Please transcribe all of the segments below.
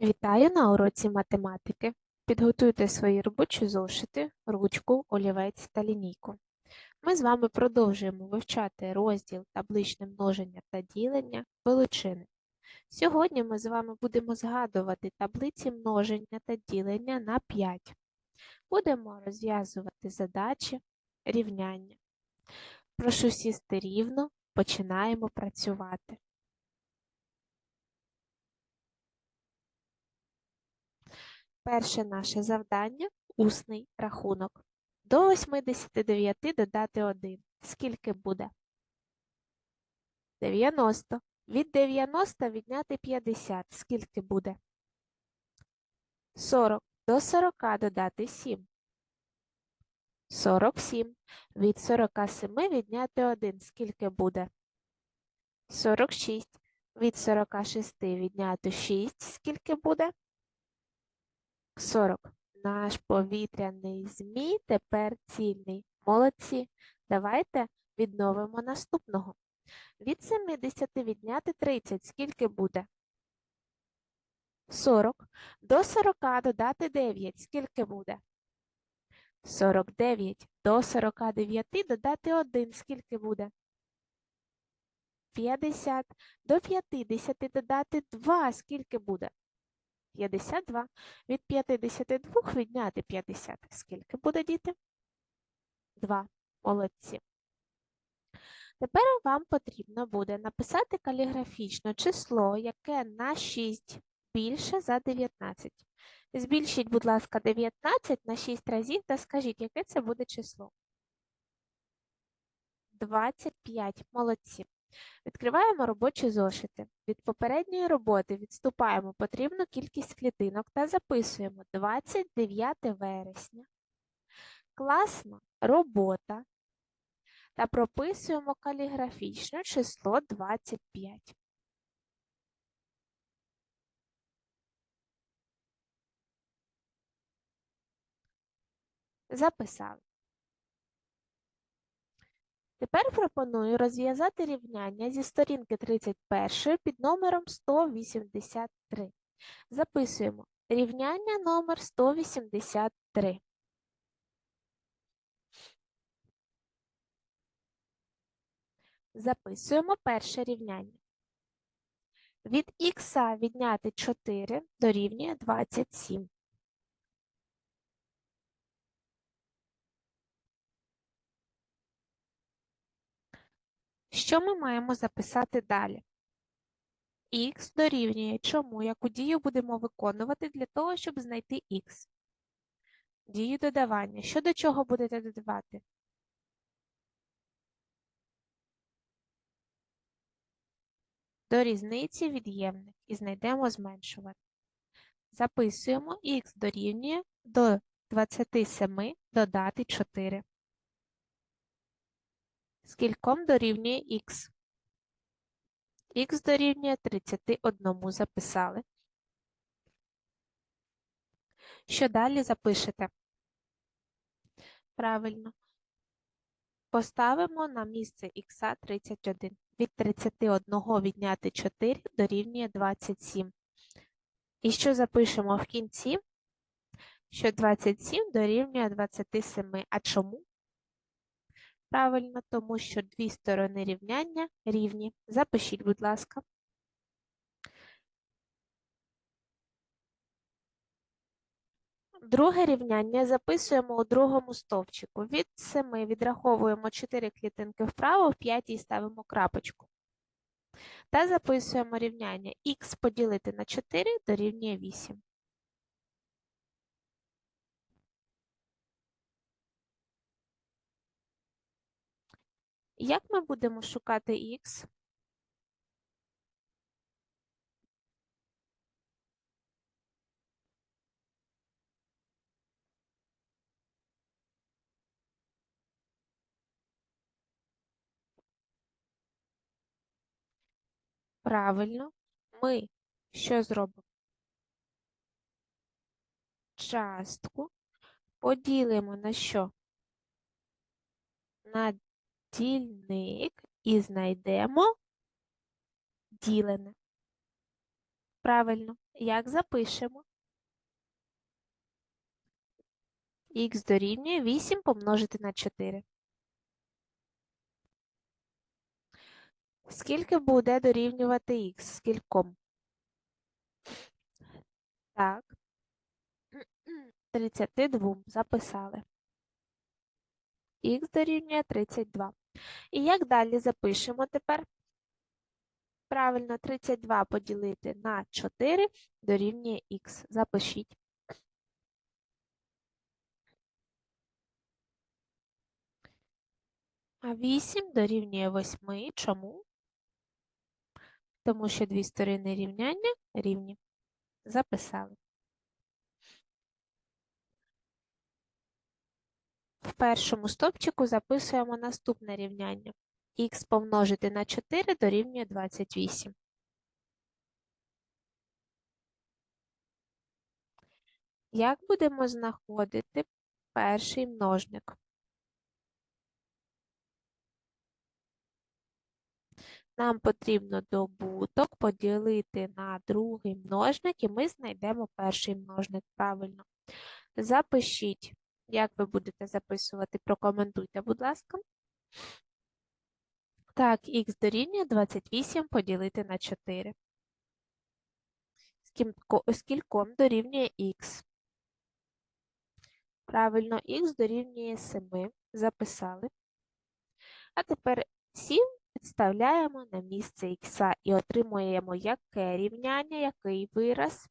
Вітаю на уроці математики. Підготуйте свої робочі зошити, ручку, олівець та лінійку. Ми з вами продовжуємо вивчати розділ табличне множення та ділення величини. Сьогодні ми з вами будемо згадувати таблиці множення та ділення на 5. Будемо розв'язувати задачі, рівняння. Прошу сісти рівно, починаємо працювати. Перше наше завдання усний рахунок. До 89 додати 1. Скільки буде? 90. Від 90 відняти 50. Скільки буде? 40. До 40 додати 7. 47. Від 47 відняти 1. Скільки буде? 46. Від 46 відняти 6. Скільки буде? 40. Наш повітряний змій тепер цільний. Молодці. Давайте відновимо наступного. Від 70 відняти 30. Скільки буде? 40. До 40 додати 9. Скільки буде? 49. До 49 додати 1. Скільки буде? 50. До 50 додати 2. Скільки буде? 52. Від 52 відняти 50. Скільки буде, діти? 2. Молодці. Тепер вам потрібно буде написати каліграфічно число, яке на 6 більше за 19. Збільшіть, будь ласка, 19 на 6 разів та скажіть, яке це буде число. 25. Молодці. Відкриваємо робочі зошити. Від попередньої роботи відступаємо потрібну кількість клітинок та записуємо 29 вересня. Класна робота. Та прописуємо каліграфічно число 25. Записали. Тепер пропоную розв'язати рівняння зі сторінки 31 під номером 183. Записуємо рівняння номер 183. Записуємо перше рівняння. Від х відняти 4 дорівнює 27. Що ми маємо записати далі? Х дорівнює чому? Яку дію будемо виконувати для того, щоб знайти х? Дію додавання. Що до чого будете додавати? До різниці від'ємник і знайдемо зменшувати. Записуємо х дорівнює до 27 додати 4. Скільком дорівнює х? х дорівнює 31 записали. Що далі запишете? Правильно. Поставимо на місце х 31. Від 31 відняти 4 дорівнює 27. І що запишемо в кінці? Що 27 дорівнює 27. А чому? Правильно, тому що дві сторони рівняння рівні. Запишіть, будь ласка. Друге рівняння записуємо у другому стовпчику. Від 7 відраховуємо 4 клітинки вправо, в п'ятій ставимо крапочку. Та записуємо рівняння х поділити на 4 дорівнює 8. Як ми будемо шукати х? Правильно, ми що зробимо? Частку поділимо на що? На дільник і знайдемо ділене. Правильно. Як запишемо? Х дорівнює 8 помножити на 4. Скільки буде дорівнювати х? Скільком? Так. 32 записали. Х дорівнює 32. І як далі запишемо тепер? Правильно, 32 поділити на 4 дорівнює х. Запишіть. А 8 дорівнює 8. Чому? Тому що дві сторони рівняння рівні. Записали. В першому стопчику записуємо наступне рівняння. Х помножити на 4 дорівнює 28. Як будемо знаходити перший множник? Нам потрібно добуток поділити на другий множник, і ми знайдемо перший множник правильно. Запишіть, як ви будете записувати, прокоментуйте, будь ласка. Так, х дорівнює 28 поділити на 4. Скільком дорівнює х? Правильно, х дорівнює 7. Записали. А тепер 7 підставляємо на місце х і отримуємо яке рівняння, який вираз.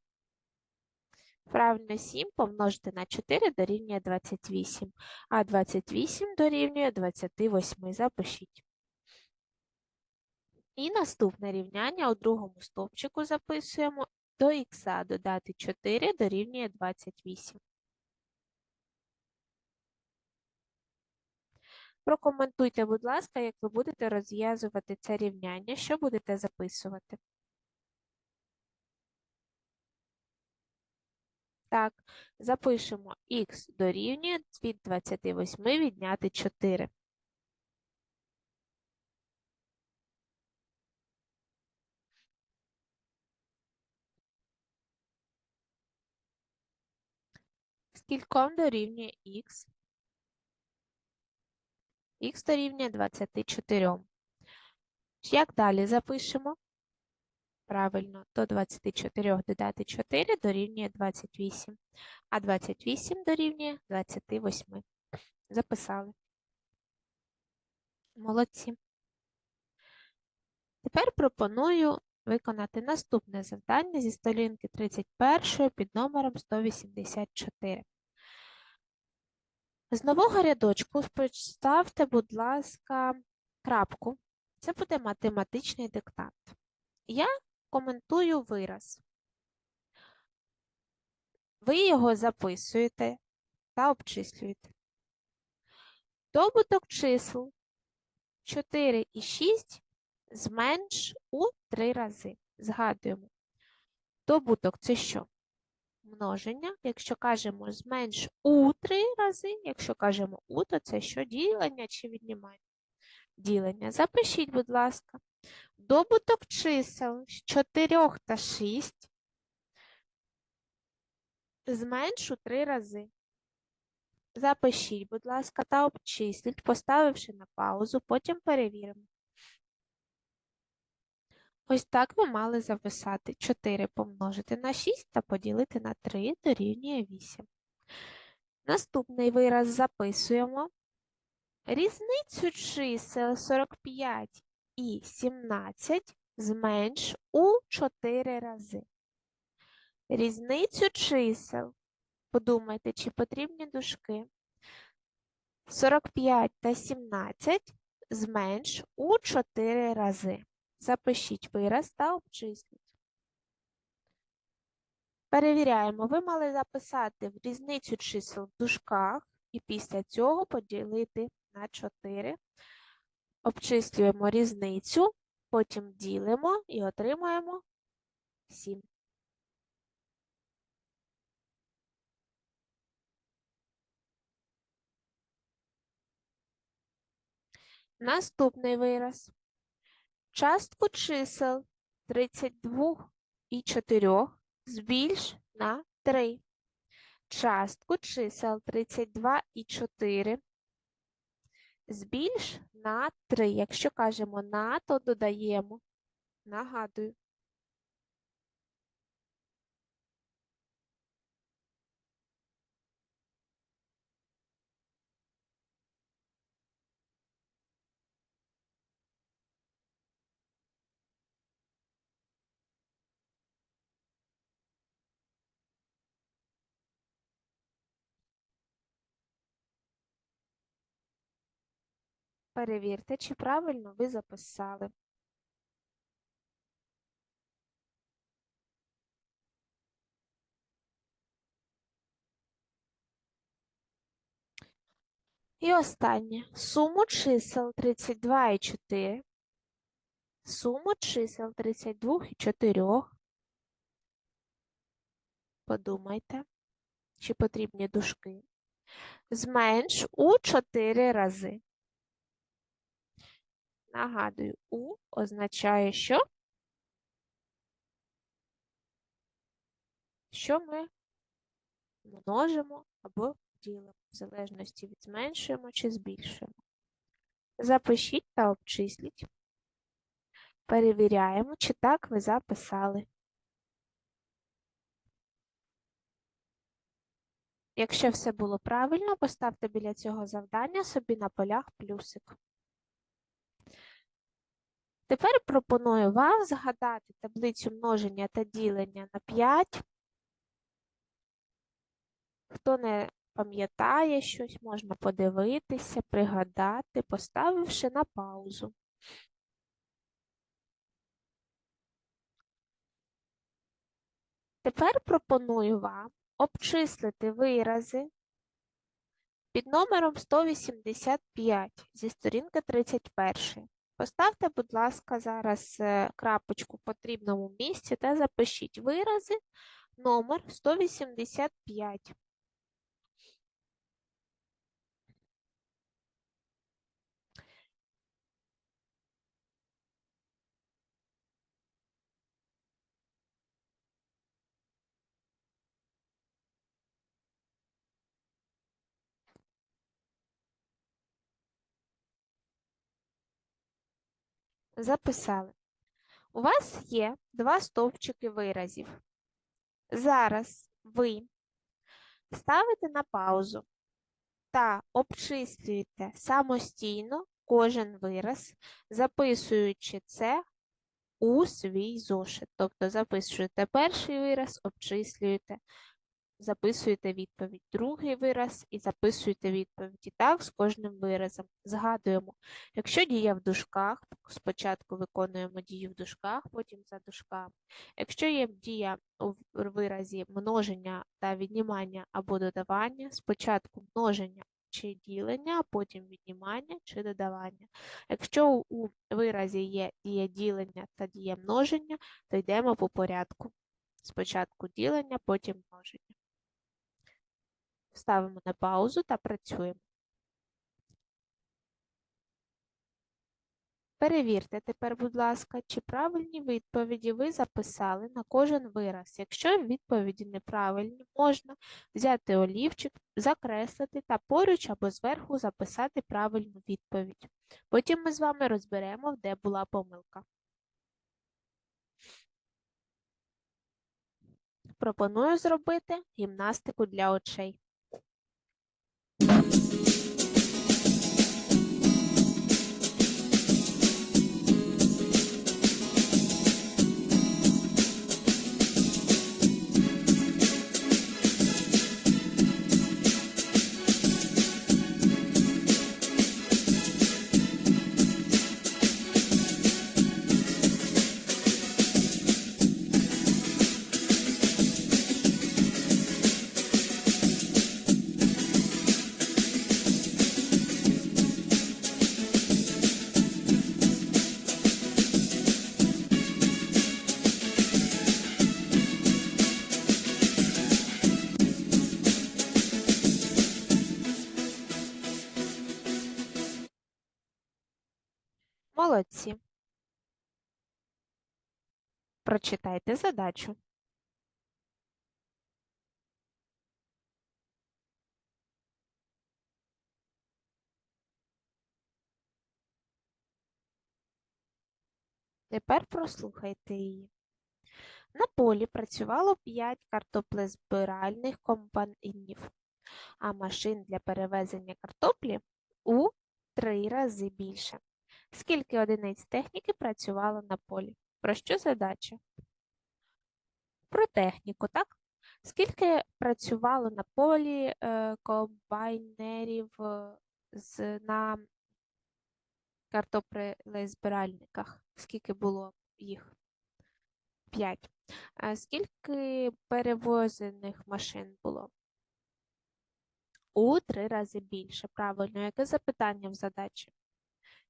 Правильно, 7 помножити на 4 дорівнює 28, а 28 дорівнює 28. Запишіть. І наступне рівняння у другому стовпчику записуємо до х додати 4 дорівнює 28. Прокоментуйте, будь ласка, як ви будете розв'язувати це рівняння, що будете записувати. Так, запишемо х дорівнює від 28 відняти 4. Скільком дорівнює х? х дорівнює 24. Як далі запишемо? Правильно, до 24 додати 4 дорівнює 28, а 28 дорівнює 28. Записали. Молодці. Тепер пропоную виконати наступне завдання зі сторінки 31 під номером 184. З нового рядочку поставте, будь ласка, крапку. Це буде математичний диктант. Я коментую вираз. Ви його записуєте та обчислюєте. Добуток чисел 4 і 6 зменш у 3 рази. Згадуємо. Добуток це що? Множення. Якщо кажемо зменш у 3 рази, якщо кажемо у, то це що ділення чи віднімання? Ділення. Запишіть, будь ласка. Добуток чисел з 4 та 6 зменшу 3 рази. Запишіть, будь ласка, та обчисліть, поставивши на паузу, потім перевіримо. Ось так ви мали записати 4 помножити на 6 та поділити на 3 дорівнює 8. Наступний вираз записуємо. Різницю чисел 45 і 17 зменш у 4 рази. Різницю чисел. Подумайте, чи потрібні дужки. 45 та 17 зменш у 4 рази. Запишіть вираз та обчисліть. Перевіряємо, ви мали записати в різницю чисел в дужках і після цього поділити на 4 обчислюємо різницю, потім ділимо і отримуємо 7. Наступний вираз. Частку чисел 32 і 4 збільш на 3. Частку чисел 32 і 4 збільш на 3. Якщо кажемо на, то додаємо. Нагадую. Перевірте, чи правильно ви записали. І останнє. Суму чисел 32 і 4. Суму чисел 32 і 4. Подумайте, чи потрібні дужки. Зменш у 4 рази. Нагадую, У означає що? Що ми множимо або ділимо, в залежності від зменшуємо чи збільшуємо. Запишіть та обчисліть. Перевіряємо, чи так ви записали. Якщо все було правильно, поставте біля цього завдання собі на полях плюсик. Тепер пропоную вам згадати таблицю множення та ділення на 5. Хто не пам'ятає щось, можна подивитися, пригадати, поставивши на паузу. Тепер пропоную вам обчислити вирази під номером 185 зі сторінки 31. Поставте, будь ласка, зараз е, крапочку в потрібному місці та запишіть вирази номер 185. Записали. У вас є два стовпчики виразів. Зараз ви ставите на паузу та обчислюєте самостійно кожен вираз, записуючи це у свій зошит. Тобто записуєте перший вираз, обчислюєте, записуєте відповідь, другий вираз і записуєте відповідь. І так з кожним виразом. Згадуємо, якщо дія в дужках, спочатку виконуємо дію в дужках, потім за дужками. Якщо є дія у виразі множення та віднімання або додавання, спочатку множення чи ділення, потім віднімання чи додавання. Якщо у виразі є дія ділення та дія множення, то йдемо по порядку. Спочатку ділення, потім множення. Ставимо на паузу та працюємо. Перевірте тепер, будь ласка, чи правильні відповіді ви записали на кожен вираз. Якщо відповіді неправильні, можна взяти олівчик, закреслити та поруч або зверху записати правильну відповідь. Потім ми з вами розберемо, де була помилка. Пропоную зробити гімнастику для очей. прочитайте задачу. Тепер прослухайте її. На полі працювало 5 картоплезбиральних компанійнів, а машин для перевезення картоплі у 3 рази більше. Скільки одиниць техніки працювало на полі? Про що задача? Про техніку, так? Скільки працювало на полі е, комбайнерів е, з, на картоплезбиральниках? Скільки було їх? П'ять. А скільки перевозених машин було? У три рази більше. Правильно, яке запитання в задачі?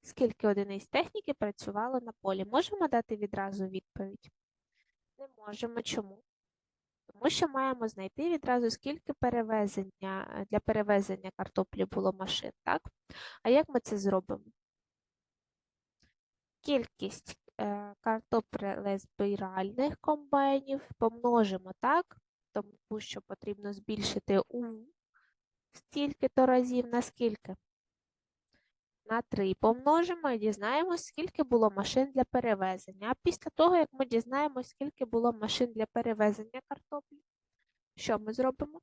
Скільки одиниць техніки працювало на полі? Можемо дати відразу відповідь? Не можемо. Чому? Тому що маємо знайти відразу, скільки перевезення для перевезення картоплі було машин, так? А як ми це зробимо? Кількість е, картоплезбиральних комбайнів помножимо так, тому що потрібно збільшити у стільки-то разів на скільки? На 3 помножимо і дізнаємось, скільки було машин для перевезення. А після того, як ми дізнаємось, скільки було машин для перевезення картоплі, що ми зробимо?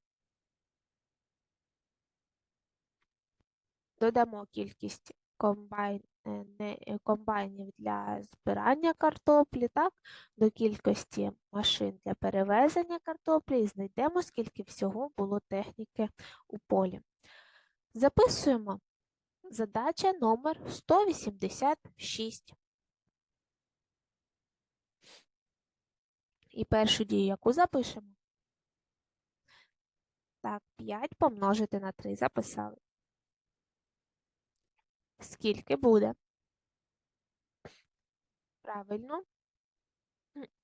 Додамо кількість комбайн, е, е, комбайнів для збирання картоплі, так, до кількості машин для перевезення картоплі і знайдемо, скільки всього було техніки у полі. Записуємо задача номер 186. І першу дію, яку запишемо? Так, 5 помножити на 3 записали. Скільки буде? Правильно.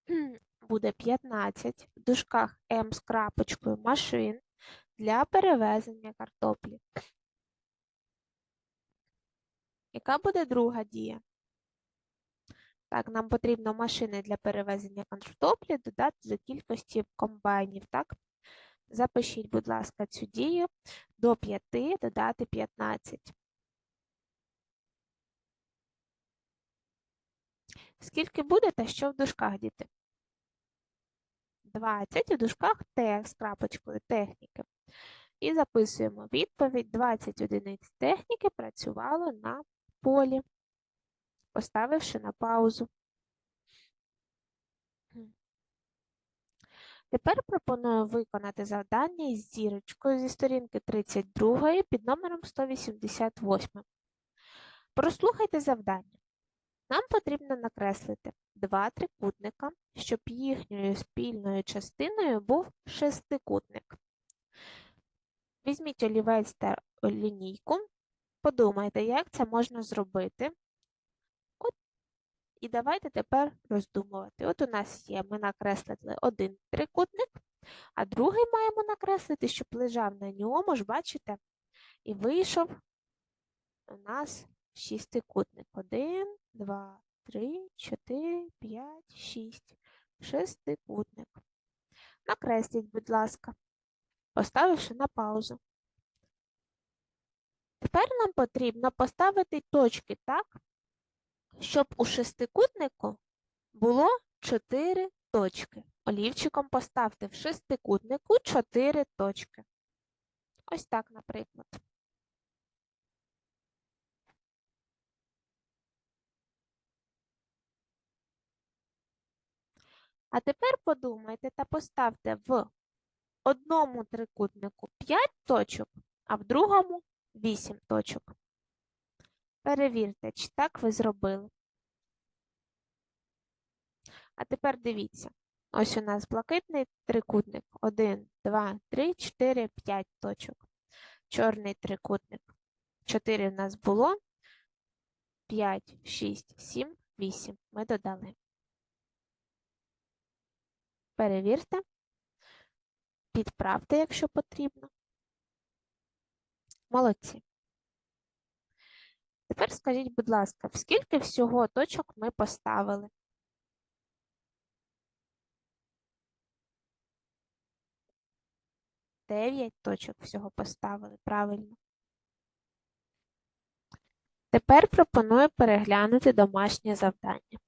Буде 15 в дужках М з крапочкою машин для перевезення картоплі. Яка буде друга дія? Так, нам потрібно машини для перевезення картоплі додати до кількості комбайнів, так? Запишіть, будь ласка, цю дію до 5 додати 15. Скільки буде та що в дужках, діти? 20 у дужках Т з крапочкою техніки. І записуємо відповідь: 20 одиниць техніки працювало на полі, поставивши на паузу. Тепер пропоную виконати завдання із зірочкою зі сторінки 32 під номером 188. Прослухайте завдання. Нам потрібно накреслити два трикутника, щоб їхньою спільною частиною був шестикутник. Візьміть олівець та лінійку, подумайте, як це можна зробити. От, І давайте тепер роздумувати. От у нас є, ми накреслили один трикутник, а другий маємо накреслити, щоб лежав на ньому, ж бачите, і вийшов у нас шістикутник. Один, два, три, чотири, п'ять, шість. Шестикутник. Накресліть, будь ласка, поставивши на паузу. Тепер нам потрібно поставити точки так, щоб у шестикутнику було 4 точки. Олівчиком поставте в шестикутнику 4 точки. Ось так, наприклад. А тепер подумайте та поставте в одному трикутнику 5 точок, а в другому 8 точок. Перевірте, чи так ви зробили. А тепер дивіться. Ось у нас блакитний трикутник. 1, 2, 3, 4, 5 точок. Чорний трикутник. 4 в нас було. 5, 6, 7, 8. Ми додали. Перевірте. Підправте, якщо потрібно. Молодці. Тепер скажіть, будь ласка, скільки всього точок ми поставили? Дев'ять точок всього поставили, правильно. Тепер пропоную переглянути домашнє завдання.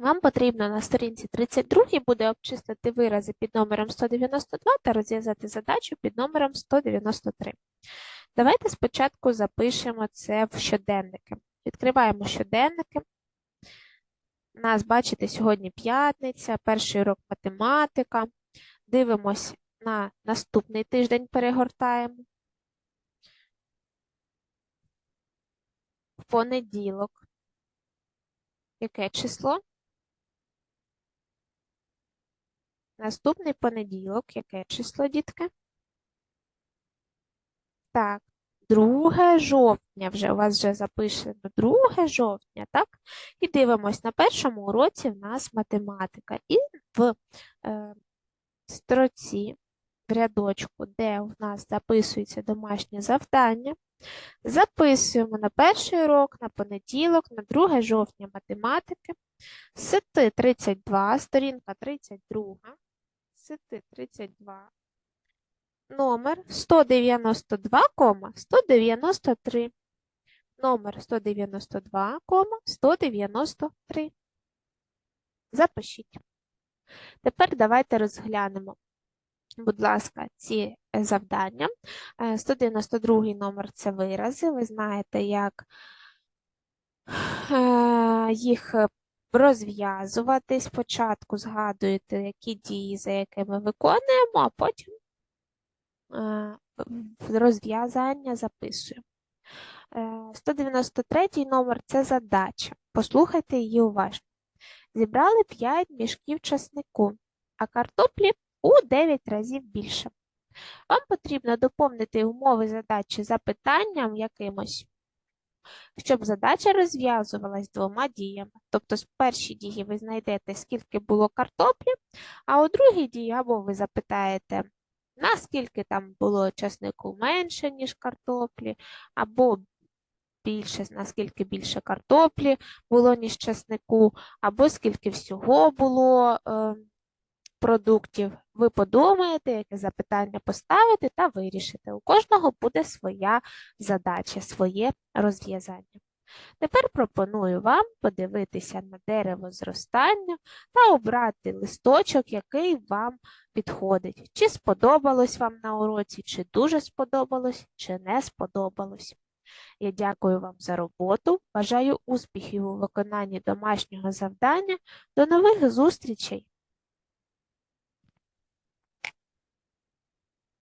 Вам потрібно на сторінці 32 буде обчислити вирази під номером 192 та розв'язати задачу під номером 193. Давайте спочатку запишемо це в щоденники. Відкриваємо щоденники. Нас, бачите, сьогодні п'ятниця, перший урок математика. Дивимось на наступний тиждень, перегортаємо. В понеділок. Яке число? Наступний понеділок, яке число, дітки? Так, 2 жовтня вже у вас вже запишено 2 жовтня, так? І дивимось, на першому уроці в нас математика. І в е, строці, в рядочку, де у нас записується домашнє завдання, записуємо на перший урок, на понеділок, на 2 жовтня математики, сети 32, сторінка 32, сети 32, номер 192,193. Номер 192,193. Запишіть. Тепер давайте розглянемо, будь ласка, ці е, завдання. Е, 192 номер це вирази. Ви знаєте, як е, їх розв'язувати. Спочатку згадуєте, які дії, за якими виконуємо, а потім е, розв'язання записуємо. Е, 193 номер це задача. Послухайте її уважно. Зібрали 5 мішків часнику, а картоплі у 9 разів більше. Вам потрібно доповнити умови задачі запитанням якимось, щоб задача розв'язувалась двома діями. Тобто з першій дії ви знайдете, скільки було картоплі, а у другій дії або ви запитаєте, наскільки там було часнику менше, ніж картоплі, або більше, наскільки більше картоплі було, ніж часнику, або скільки всього було е, продуктів. Ви подумаєте, яке запитання поставити та вирішите. У кожного буде своя задача, своє розв'язання. Тепер пропоную вам подивитися на дерево зростання та обрати листочок, який вам підходить. Чи сподобалось вам на уроці, чи дуже сподобалось, чи не сподобалось. Я дякую вам за роботу, бажаю успіхів у виконанні домашнього завдання. До нових зустрічей!